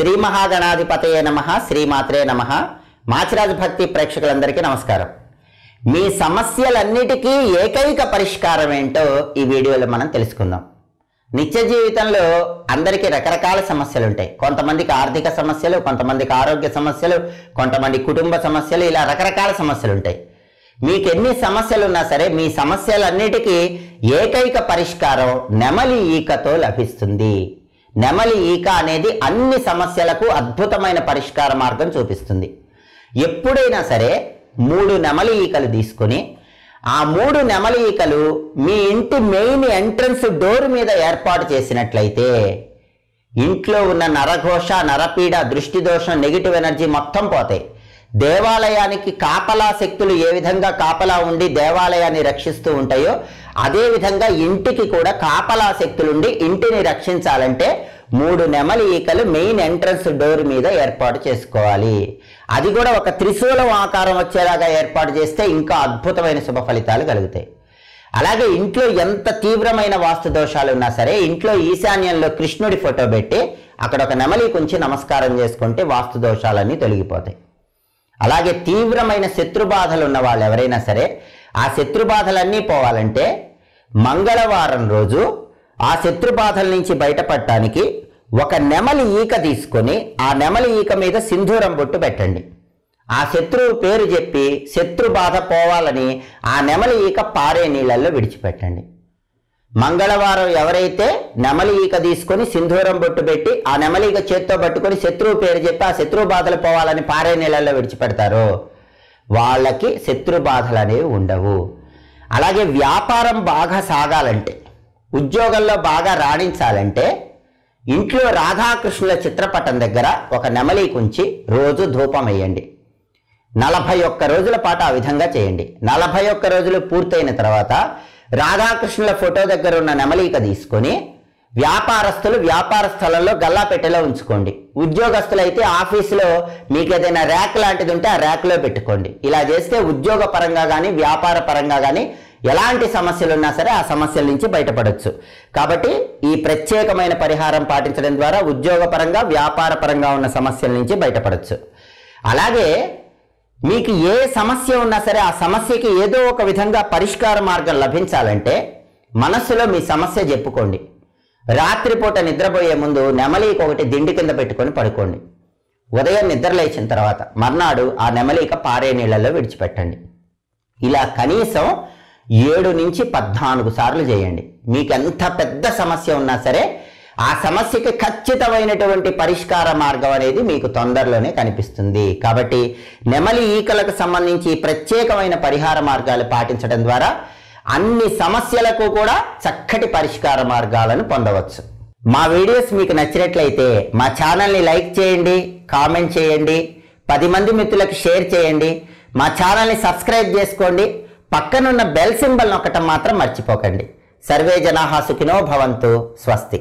శ్రీ మహాగణాధిపతయే నమ శ్రీమాత్రే నమ. మాచిరాజు భక్తి ప్రేక్షకులందరికీ నమస్కారం. మీ సమస్యలన్నిటికీ ఏకైక పరిష్కారం ఏంటో ఈ వీడియోలో మనం తెలుసుకుందాం. నిత్య జీవితంలో అందరికీ రకరకాల సమస్యలు ఉంటాయి కొంతమందికి ఆర్థిక సమస్యలు కొంతమందికి ఆరోగ్య సమస్యలు కొంతమంది కుటుంబ సమస్యలు ఇలా రకరకాల సమస్యలు ఉంటాయి మీకు ఎన్ని సమస్యలు ఉన్నా సరే మీ సమస్యలన్నిటికీ ఏకైక పరిష్కారం నెమలి ఈకతో లభిస్తుంది. నెమలి ఈక అనేది అన్ని సమస్యలకు అద్భుతమైన పరిష్కార మార్గం చూపిస్తుంది. ఎప్పుడైనా సరే మూడు నెమలి ఈకలు తీసుకొని ఆ మూడు నెమలి ఈకలు మీ ఇంటి మెయిన్ ఎంట్రన్స్ డోర్ మీద ఏర్పాటు చేసినట్లయితే ఇంట్లో ఉన్న నరఘోష నరపీడ దృష్టి దోషం నెగిటివ్ ఎనర్జీ మొత్తం పోతాయి. దేవాలయానికి కాపలా శక్తులు ఏ విధంగా కాపలా ఉండి దేవాలయాన్ని రక్షిస్తూ ఉంటాయో అదేవిధంగా ఇంటికి కూడా కాపలా శక్తులుండి ఇంటిని రక్షించాలంటే మూడు నెమలి ఈకలు మెయిన్ ఎంట్రన్స్ డోర్ మీద ఏర్పాటు చేసుకోవాలి. అది కూడా ఒక త్రిశూలం ఆకారం వచ్చేలాగా ఏర్పాటు చేస్తే ఇంకా అద్భుతమైన శుభ ఫలితాలు కలుగుతాయి. అలాగే ఇంట్లో ఎంత తీవ్రమైన వాస్తు దోషాలు ఉన్నా సరే ఇంట్లో ఈశాన్యంలో కృష్ణుడి ఫోటో పెట్టి అక్కడ ఒక నెమలి కుంచి నమస్కారం చేసుకుంటే వాస్తు దోషాలన్నీ తొలగిపోతాయి. అలాగే తీవ్రమైన శత్రుబాధలు ఉన్న వాళ్ళు ఎవరైనా సరే ఆ శత్రుబాధలన్నీ పోవాలంటే మంగళవారం రోజు ఆ శత్రుబాధల నుంచి బయటపడటానికి ఒక నెమలి ఈక తీసుకొని ఆ నెమలి ఈక మీద సింధూరం బొట్టు పెట్టండి. ఆ శత్రువు పేరు చెప్పి శత్రు బాధ పోవాలని ఆ నెమలి ఈక పారే నీళ్ళల్లో విడిచిపెట్టండి. మంగళవారం ఎవరైతే నెమలి ఈక తీసుకొని సింధూరం బొట్టు పెట్టి ఆ నెమలిక చేత్తో పట్టుకొని శత్రువు పేరు చెప్పి ఆ శత్రువు బాధలు పోవాలని పారే నీళ్ళల్లో విడిచిపెడతారో వాళ్ళకి శత్రు బాధలు అనేవి ఉండవు. అలాగే వ్యాపారం బాగా సాగాలంటే ఉద్యోగంలో బాగా రాణించాలంటే ఇంట్లో రాధాకృష్ణుల చిత్రపటం దగ్గర ఒక నెమలి కుంచి రోజు ధూపం వేయండి. నలభై ఒక్క రోజుల పాటు ఆ విధంగా చేయండి. నలభై ఒక్క రోజులు పూర్తయిన తర్వాత రాధాకృష్ణుల ఫోటో దగ్గర ఉన్న నెమలిక తీసుకొని వ్యాపారస్తులు వ్యాపార స్థలంలో గల్లాపెట్టెలో ఉంచుకోండి. ఉద్యోగస్తులు అయితే ఆఫీసులో మీకు ఏదైనా ర్యాక్ లాంటిది ఉంటే ఆ ర్యాక్లో పెట్టుకోండి. ఇలా చేస్తే ఉద్యోగ పరంగా కానీ వ్యాపార పరంగా కానీ ఎలాంటి సమస్యలు ఉన్నా సరే ఆ సమస్యల నుంచి బయటపడవచ్చు కాబట్టి ఈ ప్రత్యేకమైన పరిహారం పాటించడం ద్వారా ఉద్యోగపరంగా వ్యాపార పరంగా ఉన్న సమస్యల నుంచి బయటపడవచ్చు అలాగే మీకు ఏ సమస్య ఉన్నా సరే ఆ సమస్యకి ఏదో ఒక విధంగా పరిష్కార మార్గం లభించాలంటే మనస్సులో మీ సమస్య చెప్పుకోండి. రాత్రిపూట నిద్రపోయే ముందు నెమలిక ఒకటి దిండి కింద పెట్టుకొని పడుకోండి. ఉదయం నిద్ర లేచిన తర్వాత మర్నాడు ఆ నెమలిక పారే నీళ్ళలో విడిచిపెట్టండి. ఇలా కనీసం ఏడు నుంచి పద్నాలుగు సార్లు చేయండి. మీకు ఎంత పెద్ద సమస్య ఉన్నా సరే ఆ సమస్యకి ఖచ్చితమైనటువంటి పరిష్కార మార్గం అనేది మీకు తొందరలోనే కనిపిస్తుంది. కాబట్టి నెమలి ఈకలకు సంబంధించి ప్రత్యేకమైన పరిహార మార్గాలు పాటించడం ద్వారా అన్ని సమస్యలకు కూడా చక్కటి పరిష్కార మార్గాలను పొందవచ్చు. మా వీడియోస్ మీకు నచ్చినట్లయితే మా ఛానల్ని లైక్ చేయండి కామెంట్ చేయండి పది మంది మిత్రులకు షేర్ చేయండి మా ఛానల్ని సబ్స్క్రైబ్ చేసుకోండి పక్కనున్న బెల్ సింబల్ నొక్కటం మాత్రం మర్చిపోకండి. సర్వే జనాహా సుఖినో భవంతు స్వస్తి.